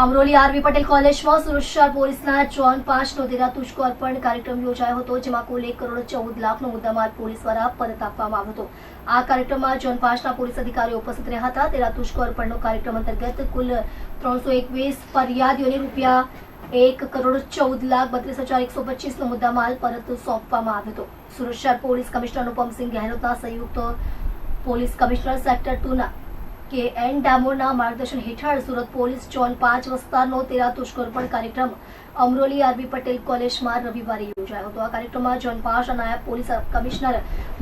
Amroli RV Patel કોલેજમાં સુરક્ષા પોલીસના જોન પાંચ નો તેરા તુષ્કો અર્પણ કાર્યક્રમ યોજાયો હતો, જેમાં કુલ એક કરોડ ચૌદ લાખનો મુદ્દામાલ પોલીસ દ્વારા પરત આપવામાં આવ્યો હતો. આ કાર્યક્રમમાં જોન પાંચના પોલીસ અધિકારીઓ ઉપસ્થિત રહ્યા હતા. તેરા તુષ્કો અર્પણનો કાર્યક્રમ અંતર્ગત કુલ ત્રણસો એકવીસ ફરિયાદીઓને રૂપિયા એક કરોડ ચૌદ લાખ બત્રીસ હજાર એકસો પચીસનો મુદ્દામાલ પરત સોંપવામાં આવ્યો હતો. સુરક્ષા પોલીસ કમિશનર અનુપમસિંહ ગેહલોતના સંયુક્ત પોલીસ કમિશનર સેક્ટર ટુના કે એન ડામોરના માર્ગદર્શન હેઠળ સુરત પોલીસ ઝોન પાંચ વિસ્તારનો તેરા તુષ્કર્પણ કાર્યક્રમ અમરોલી આરબી પટેલ કોલેજમાં રવિવારે યોજાયો હતો. આ કાર્યક્રમમાં ઝોન પાંચ નાયબ પોલીસ કમિશનર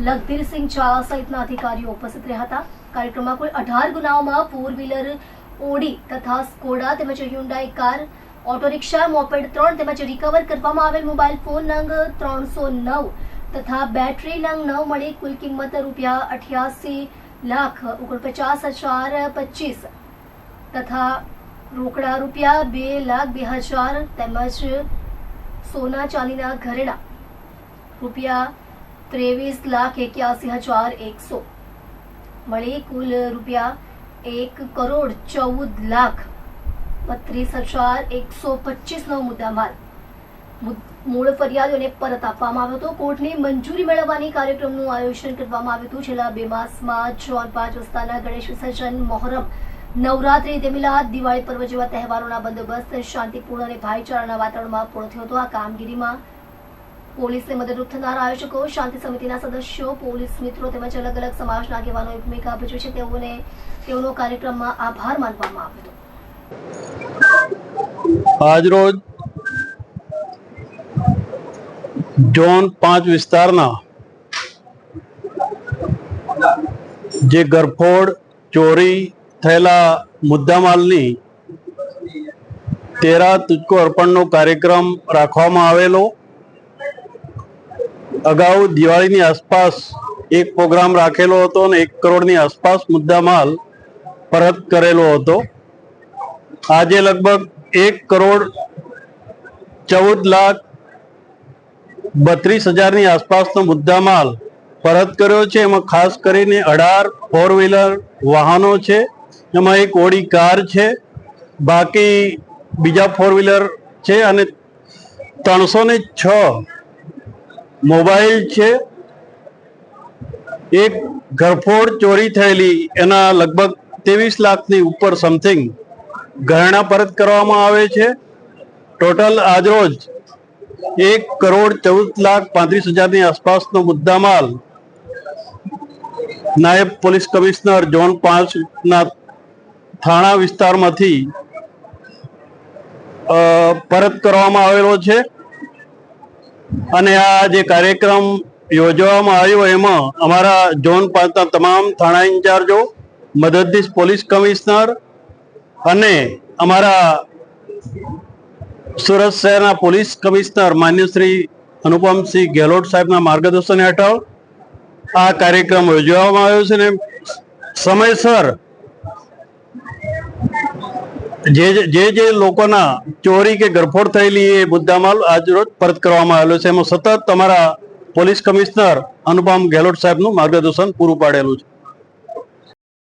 લખધીરસિંહ ઝા સહિતના અધિકારીઓ ઉપસ્થિત રહ્યા હતા. કાર્યક્રમમાં કુલ અઢાર ગુનાઓમાં ફોર વ્હીલર, ઓડી તથા સ્કોડા તેમજ Hyundai car, auto rickshaw, moped ત્રણ તેમજ રિકવર કરવામાં આવેલ મોબાઈલ ફોન નંગ ત્રણસો નવ તથા બેટરી નંગ નવ મળી કુલ કિંમત રૂપિયા અઠ્યાસી લાખ ઓગણપચાસ હજાર પચીસ તથા રોકડા રૂપિયા બે લાખ બે હજાર તેમજ સોના ચાંદીના ઘરેણા રૂપિયા ત્રેવીસ લાખ એક્યાસી હજાર એકસો. મળી કુલ રૂપિયા એક કરોડ ચૌદ લાખ બત્રીસ હજાર એકસો પચીસનો મુદ્દામાલ. મૂળ ફરિયાદોને પરત આપવામાં આવ્યો હતો. કોર્ટની મંજૂરી મેળવવાની કાર્યક્રમનું આયોજન કરવામાં આવ્યું હતું. છેલ્લા બે માસમાં જોન પાંચ વસ્તાના ગણેશ વિસર્જન, મોહરમ, નવરાત્રી દેમિલાદ દિવાળી પર્વ જેવા તહેવારોના બંદોબસ્ત શાંતિપૂર્ણ અને ભાઈચારાના વાતાવરણમાં પૂર્ણ થયો હતો. આ કામગીરીમાં પોલીસને મદદરૂપ થનાર આયોજકો, શાંતિ સમિતિના સદસ્યો, પોલીસ મિત્રો તેમજ અલગ અલગ સમાજના આગેવાનોએ ભૂમિકા ભજવી છે. તેઓને તેઓનો કાર્યક્રમમાં આભાર માનવામાં આવ્યો હતો. આજરોજ ઝોન પાંચ વિસ્તારના જે ગરફોડ, ચોરી થયેલા મુદ્દામાલની તેરા તુચકો અર્પણનો કાર્યક્રમ રાખવામાં આવેલો. અગાઉ દિવાળીની આસપાસ એક પ્રોગ્રામ રાખેલો હતો અને એક કરોડની આસપાસ મુદ્દામાલ પરત કરેલો હતો. આજે લગભગ એક કરોડ ચૌદ લાખ બત્રીસ હજારની આસપાસનો મુદ્દામાલ પરત કર્યો છે. એમાં ખાસ કરીને અઢાર ફોર વ્હીલર વાહનો છે. એમાં એક ઓડી કાર છે. બાકી બીજા ફોર વ્હીલર છે અને ત્રણસો ને છ મોબાઈલ છે. એક ઘરફોડ ચોરી થયેલી, એના લગભગ ત્રેવીસ લાખની ઉપર સમથિંગ ઘરેણા પરત કરવામાં આવે છે. ટોટલ આજરોજ એક કરોડ ચૌદ લાખ પાંત્રીસ હજારની આસપાસનો મુદ્દામાલ નાયબ પોલીસ કમિશનર ઝોન પાંચના થાણા વિસ્તારમાંથી પરત કરવામાં આવેલો છે. અને આ જે કાર્યક્રમ યોજવામાં આવ્યો એમાં અમારા ઝોન પાંચના તમામ થાણા ઇન્ચાર્જો, મદદનીશ પોલીસ કમિશનર અને અમારા સુરત શહેરના પોલીસ કમિશનર માન્ય શ્રી અનુપમસિંહ ગેહલોત સાહેબના માર્ગદર્શન હેઠળ આ કાર્યક્રમ યોજવામાં આવ્યો છે ને સમયસર જે જે જે લોકોના ચોરી કે ગરફોડ થયેલી એ મુદ્દામાલ આજરોજ પરત કરવામાં આવેલો છે. એમાં સતત તમારા પોલીસ કમિશનર અનુપમ ગેહલોત સાહેબનું માર્ગદર્શન પૂરું પાડેલું છે.